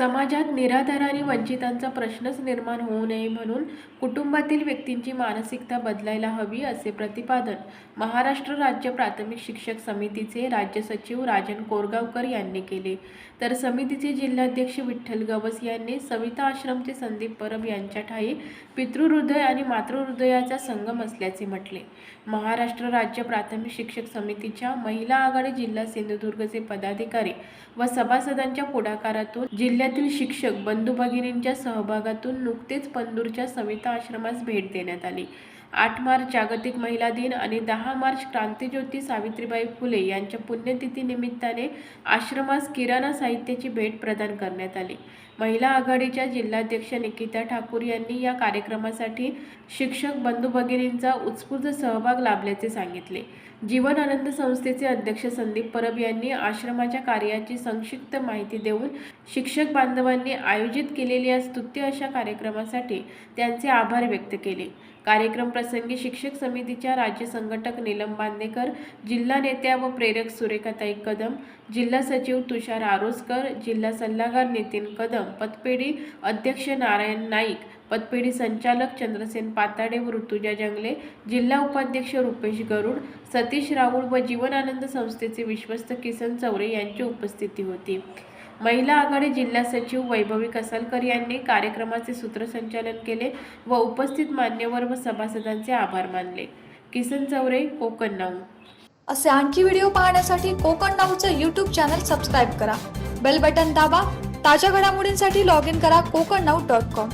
समाजात निराधार आणि वंचितांचा प्रश्नच निर्माण होऊ नये म्हणून कुटुंबातील व्यक्तींची मानसिकता बदलायला हवी असे प्रतिपादन महाराष्ट्र राज्य प्राथमिक शिक्षक समितीचे राज्य सचिव राजन कोरगावकर यांनी केले. तर समितीचे जिल्हाध्यक्ष विठ्ठल गवस यांनी सविता आश्रमचे संदीप परब यांच्या ठाई पितृहृदय आणि मातृहृदयाचा संगम असल्याचे म्हटले. महाराष्ट्र राज्य प्राथमिक शिक्षक समितीच्या महिला आघाडी जिल्हा सिंधुदुर्गचे पदाधिकारी व सभासदांच्या पुढाकारातून जिल्ह्यात जिल्ह्यातील शिक्षक बंधू भगिनींच्या सहभागातून नुकतेच पंदूरच्या सविता आश्रमास भेट देण्यात आली. आठ मार्च जागतिक महिला दिन आणि दहा मार्च क्रांतीज्योती सावित्रीबाई फुले यांच्या पुण्यतिथी निमित्ताने आश्रमास किराणा साहित्याची भेट प्रदान करण्यात आली. महिला आघाडीच्या जिल्हाध्यक्ष निकिता ठाकूर यांनी या कार्यक्रमासाठी शिक्षक बंधू भगिनींचा उत्स्फूर्त सहभाग लाभल्याचे सांगितले. जीवन आनंद संस्थेचे अध्यक्ष संदीप परब यांनी आश्रमाच्या कार्याची संक्षिप्त माहिती देऊन शिक्षक बांधवांनी आयोजित केलेल्या स्तुत्य अशा कार्यक्रमासाठी त्यांचे आभार व्यक्त केले. कार्यक्रम प्रसंगी शिक्षक समितीच्या राज्य संघटक नीलम बांदेकर जिल्हा नेत्या व प्रेरक सुरेखाताई कदम जिल्हा सचिव तुषार आरोसकर जिल्हा सल्लागार नितीन कदम पतपेढी अध्यक्ष नारायण नाईक पतपेढी संचालक चंद्रसेन पाताडे व ऋतुजा जंगले जिल्हा उपाध्यक्ष रुपेश गरुड सतीश राऊळ व जीवनानंद संस्थेचे विश्वस्त किसन चौरे यांची उपस्थिती होती. महिला आघाडी जिल्हा सचिव वैभवी कसालकर यांनी कार्यक्रमाचे सूत्रसंचालन केले व उपस्थित मान्यवर व सभासदांचे आभार मानले. किसन चौरे कोकण नाऊ. असे आणखी व्हिडिओ पाहण्यासाठी कोकण नाऊचं यूट्यूब चॅनल सबस्क्राईब करा. बेल बटन दाबा. ताज्या घडामोडींसाठी लॉग इन करा कोकण नाऊ डॉट कॉम